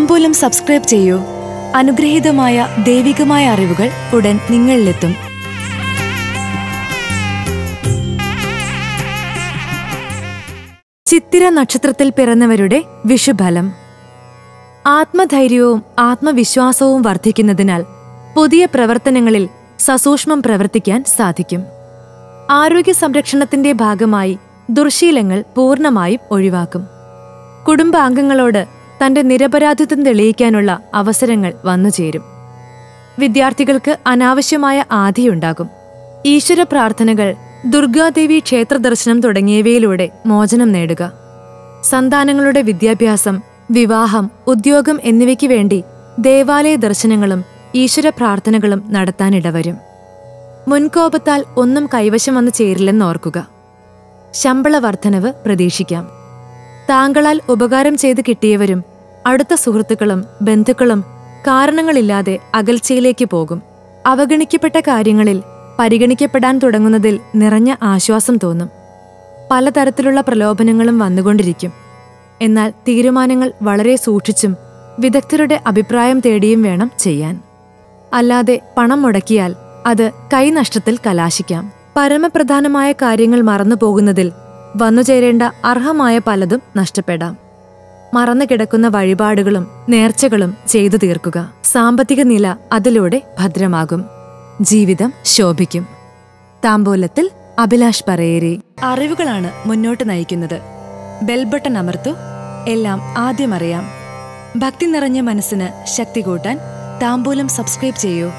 താമ്പൂലം subscribe ചെയ്യൂ. അനുഗ്രഹീതമായ ദൈവികമായ അറിവുകൾ ഉടൻ നിങ്ങളിലെത്തും. ചിത്തിര നക്ഷത്രത്തിൽ പിറന്നവരുടെ വിഷുഫലം. ആത്മധൈര്യവും ആത്മവിശ്വാസവും വർദ്ധിക്കുന്നതിനാൽ പുതിയ പ്രവർത്തനങ്ങളിൽ സസൂക്ഷ്മം പ്രവർത്തിക്കാൻ സാധിക്കും. ആരോഗ്യ സംരക്ഷണത്തിന്റെ ഭാഗമായി ദുർശീലങ്ങൾ പൂർണമായും ഒഴിവാക്കും. കുടുംബാംഗങ്ങളോട് തന്റെ നിരപരാധിത്വം തെളിയിക്കാനുള്ള അവസരങ്ങൾ വന്നുചേരും വിദ്യാർത്ഥികൾക്ക് അനാവശ്യമായ ആധിയുണ്ടാകും. ഈശ്വര പ്രാർത്ഥനകൾ ദുർഗാദേവി ക്ഷേത്ര ദർശനം തുടങ്ങിയവയിലൂടെ മോചനം നേടുക. സന്താനങ്ങളുടെ വിദ്യാഭ്യാസം വിവാഹം ഉദ്യോഗം എന്നിവയ്ക്ക് വേണ്ടി ദേവാലയ ദർശനങ്ങളും ഈശ്വര പ്രാർത്ഥനകളും നടത്താനിടവരും മുൻകോപത്താൽ ഒന്നും കൈവശം വന്നു ചേരില്ലെന്നോർക്കുക ശമ്പള വർധനവ് പ്രതീക്ഷിക്കാം. താങ്കളാൽ ഉപകാരം ചെയ്ത് കിട്ടിയവരും അടുത്ത സുഹൃത്തുക്കളും ബന്ധുക്കളും കാരണങ്ങളില്ലാതെ അകൽച്ചയിലേക്ക് പോകും. അവഗണിക്കപ്പെട്ട കാര്യങ്ങളിൽ പരിഗണിക്കപ്പെടാൻ തുടങ്ങുന്നതിൽ നിറഞ്ഞ ആശ്വാസം തോന്നും. പലതരത്തിലുള്ള പ്രലോഭനങ്ങളും വന്നുകൊണ്ടിരിക്കും. എന്നാൽ തീരുമാനങ്ങൾ വളരെ സൂക്ഷിച്ചും വിദഗ്ധരുടെ അഭിപ്രായം തേടിയും വേണം ചെയ്യാൻ. അല്ലാതെ പണം മുടക്കിയാൽ അത് കൈനഷ്ടത്തിൽ കലാശിക്കാം. പരമപ്രധാനമായ കാര്യങ്ങൾ മറന്നുപോകുന്നതിൽ വന്നുചേരേണ്ട അർഹമായ പലതും നഷ്ടപ്പെടാം. മറന്നു കിടക്കുന്ന വഴിപാടുകളും നേർച്ചകളും ചെയ്തു തീർക്കുക. സാമ്പത്തിക നില അതിലൂടെ ഭദ്രമാകും. ജീവിതം ശോഭിക്കും. താമ്പോലത്തിൽ അഭിലാഷ് പറയേരി. അറിവുകളാണ് മുന്നോട്ട് നയിക്കുന്നത്. ബെൽബട്ടൺ അമർത്തു. എല്ലാം ആദ്യം അറിയാം ഭക്തി നിറഞ്ഞ മനസ്സിന് ശക്തി കൂട്ടാൻ താമ്പൂലം സബ്സ്ക്രൈബ് ചെയ്യൂ.